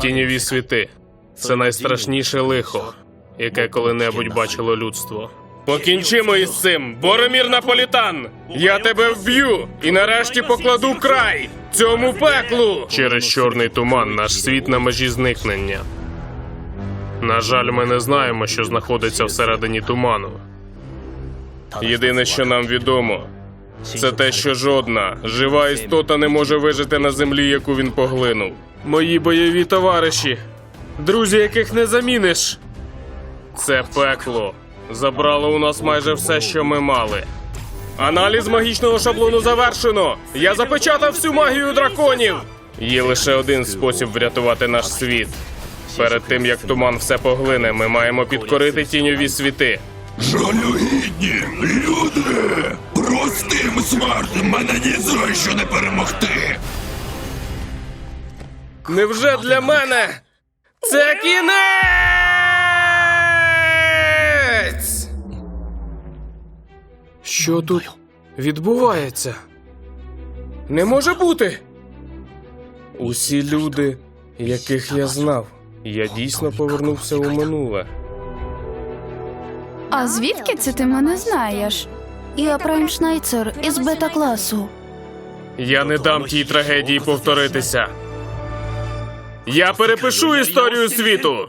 Тіньові світи це найстрашніше лихо, яке коли-небудь бачило людство. Покінчимо із цим, Боромір Наполітан! Я тебе вб'ю і нарешті покладу край цьому пеклу! Через чорний туман наш світ на межі зникнення. На жаль, ми не знаємо, що знаходиться всередині туману. Єдине, що нам відомо, це те, що жодна жива істота не може вижити на землі, яку він поглинув. Мої бойові товариші, друзі, яких не заміниш. Це пекло забрало у нас майже все, що ми мали. Аналіз магічного шаблону завершено. Я запечатав всю магію драконів. Є лише один спосіб врятувати наш світ. Перед тим як туман все поглине, ми маємо підкорити тіньові світи. Жалюгідні люди! Простим смертним мене ні за що не перемогти! Невже для мене це кінець? Що тут відбувається? Не може бути. Усі люди, яких я знав, я дійсно повернувся у минуле. А звідки це ти мене знаєш? Я Прайм Шнайцер із бета-класу. Я не дам тій трагедії повторитися. Я перепишу історію світу.